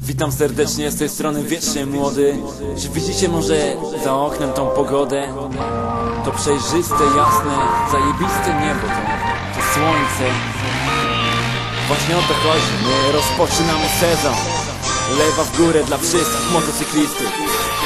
Witam serdecznie z tej strony wiecznie młody. Czy widzicie może za oknem tą pogodę? To przejrzyste, jasne, zajebiste niebo. To, to słońce. Właśnie o to chodzi, my rozpoczynamy sezon. Lewa w górę dla wszystkich motocyklistów.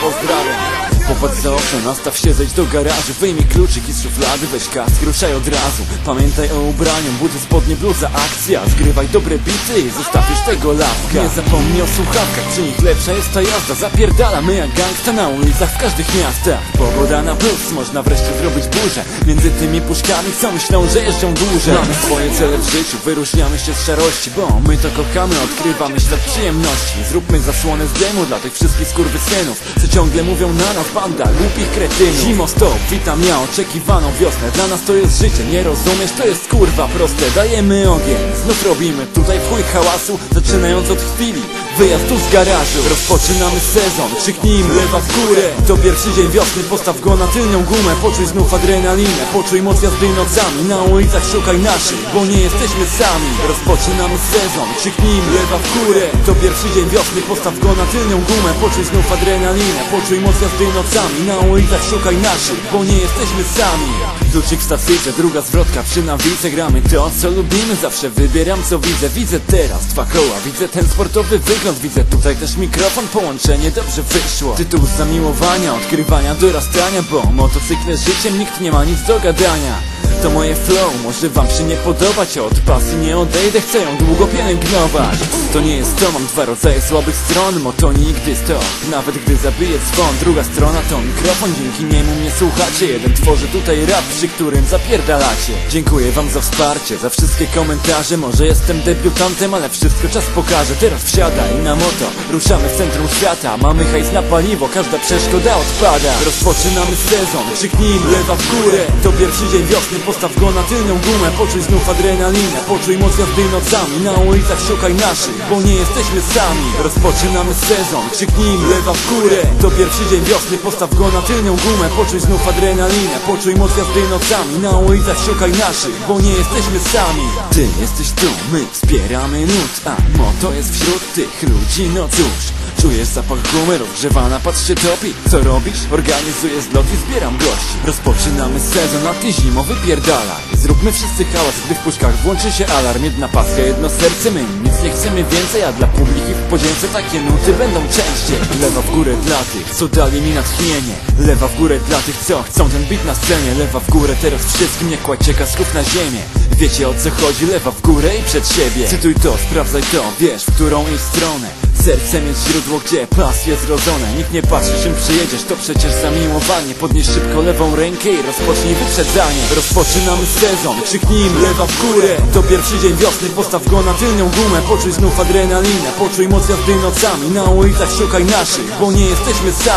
Pozdrawiam Popatrz za okno, nastaw się, zejdź do garażu. Wyjmij kluczyki z szuflady, weź kask, ruszaj od razu. Pamiętaj o ubraniu, buty, spodnie, bluza, akcja. Zgrywaj dobre bity i zostaw już tego lawka Nie zapomnij o słuchawkach, przy nich lepsza jest ta jazda. Zapierdalamy jak gangsta na ulicach w każdych miastach. Pogoda na plus, można wreszcie zrobić burzę. Między tymi puszkami, co myślą, że jeżdżą dłużej? Mamy swoje cele w życiu, wyróżniamy się z szarości Bo my to kochamy, odkrywamy świat przyjemności. Zróbmy zasłonę z dymu dla tych wszystkich skurwysynów Co ciągle mówią na nas, banda głupich kretynów. Zimo stop, witam ja oczekiwaną wiosnę. Dla nas to jest życie, nie rozumiesz? To jest kurwa proste Dajemy ogień, znów robimy tutaj w chuj hałasu Zaczynając od chwili Wyjazd tu z garażu. Rozpoczynamy sezon, krzyknijmy. Lewa w górę. To pierwszy dzień wiosny, postaw go na tylnią gumę. Poczuj znów adrenalinę, poczuj moc jazdy nocami. Na ulicach szukaj naszych, bo nie jesteśmy sami. Rozpoczynamy sezon, krzyknijmy. Lewa w górę. To pierwszy dzień wiosny, postaw go na tylnią gumę. Poczuj znów adrenalinę, poczuj moc jazdy nocami. Na ulicach szukaj naszych, bo nie jesteśmy sami. Kluczyk w stacyjce, druga zwrotka przy nawice Gramy to co lubimy, zawsze wybieram co widzę. Widzę teraz dwa koła, widzę ten sportowy wygląd Widzę tutaj też mikrofon, połączenie dobrze wyszło. Tytuł zamiłowania, odkrywania, dorastania Bo motocykle życiem nikt nie ma nic do gadania to moje flow, może wam się nie podobać Od pasji nie odejdę, chcę ją długo pielęgnować. To nie jest to, mam dwa rodzaje słabych stron. Moto nigdy stop, nawet gdy zabije dzwon Druga strona to mikrofon, dzięki niemu mnie słuchacie. Jeden tworzy tutaj rap, przy którym zapierdalacie. Dziękuję wam za wsparcie, za wszystkie komentarze. Może jestem debiutantem, ale wszystko czas pokaże. Teraz wsiadaj na moto, ruszamy w centrum świata. Mamy hajs na paliwo, każda przeszkoda odpada. Rozpoczynamy sezon, krzyknijmy lewa w górę. To pierwszy dzień wiosny, postaw go na tylną gumę Poczuj znów adrenalinę, poczuj moc jazdy nocami Na ulicach szukaj naszych, bo nie jesteśmy sami. Rozpoczynamy sezon, krzyknijmy lewa w górę. To pierwszy dzień wiosny, postaw go na tylną gumę Poczuj znów adrenalinę, poczuj moc jazdy nocami Na ulicach szukaj naszych, bo nie jesteśmy sami. Ty jesteś tu, my wspieramy nut A moto jest wśród tych ludzi, no cóż Czujesz zapach gumy, rozgrzewana, patrz się topi. Co robisz? Organizuję zlot i zbieram gości. Rozpoczynamy sezon, a ty zimo wypierdala Zróbmy wszyscy hałas, gdy w puszkach włączy się alarm. Jedna paska, jedno serce, my nic nie chcemy więcej A dla publiki w podzięce takie nuty będą częściej. Lewa w górę dla tych, co dali mi natchnienie. Lewa w górę dla tych, co chcą ten beat na scenie. Lewa w górę teraz wszystkim, nie kładźcie kasków na ziemię. Wiecie o co chodzi, lewa w górę i przed siebie. Cytuj to, sprawdzaj to, wiesz w którą iść stronę Sercem jest źródło, gdzie pasje zrodzone Nikt nie patrzy czym przyjedziesz, to przecież zamiłowanie. Podnieś szybko lewą rękę i rozpocznij wyprzedzanie. Rozpoczynamy sezon, krzyknijmy lewa w górę. To pierwszy dzień wiosny, postaw go na tylnią gumę. Poczuj znów adrenalinę, poczuj moc jazdy nocami. Na ulicach szukaj naszych, bo nie jesteśmy sami